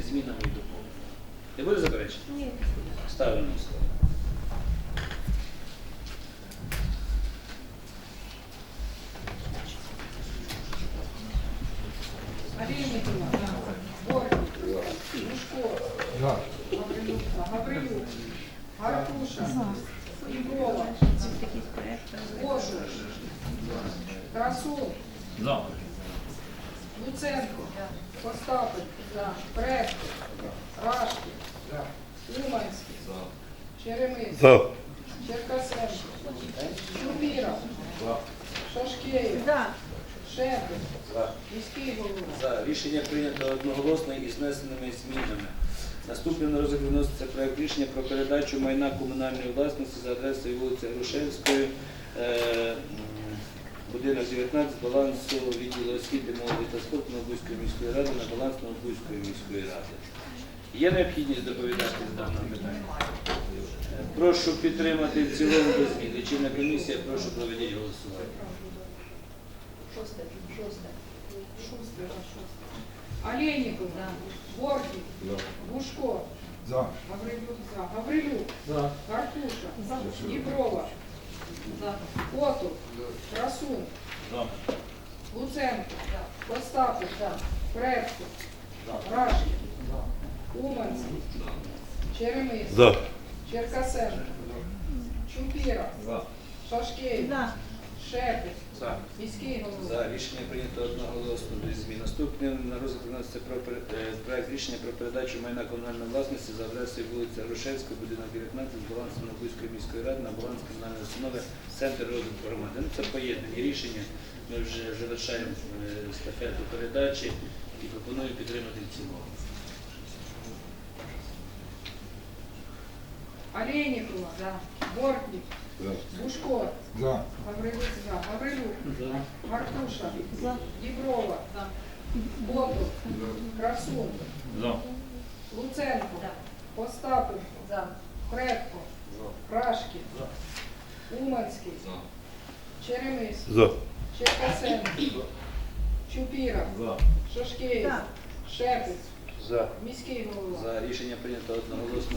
внесеними змінами і доповненнями. Не буде заперечень? Ні. Ставлю на слово. Олейникова. Бортник. Лужко. Гаврилюк. Гаврилюк. Гаркуша. Ігрова. Кожух. Красун. Луценко. Остапенко. Предко. Рашки. Уманський. Черемис. Черкасенко. Чуміра. Шашкеєв. Шепель. Міський голова. За. Рішення прийнято одноголосно із внесеними змінами. Наступним на розгляд виноситься проект рішення про передачу майна комунальної власності за адресою вулиця Грушевської, е, 19, балансу відділу освіти, молоді та спорту Новобузької міської ради на баланс Новобузької міської ради. Є необхідність доповідати з даного питання? Прошу підтримати в цілому без змін. Лічильна комісія, прошу проведіть голосування. Шосте. Шосте. Шустрый. Олейников. Бортник. Бушко. За. Гаврилюк. За. Гаврилюк. Карпуша. Діброва. Котов. Красун. Луценко. Остапов. Предко. Рашки. Уманський. Черемис. За. Черкасенко. Чупіра. Шашкевич. За. За. Міський голова. За рішення прийнято одноголосно без змін. Наступним на розгляд вноситься про е, проект рішення про передачу майна комунальної власності за адресою вулиця Грушевська, будинок 19 з балансу Новобузької міської ради на баланс комунальної установи Центр розвитку громади. Ну, це поєднані рішення. Ми вже завершаємо е, естафету передачі і пропоную підтримати в цілому. Олейникова. Бортник. Бушко. За. Гаврилюк. За. Гаврилюк. За. Маркуша. За. Діброва. Ботов. Красун. Луценко. Остапенко. Предко. Рашкін. Уманський. Черемис. За. Черкасенко. Чупіра. Шашкеєв. За. Шепець. За. Міський голова. За рішення прийнято одноголосно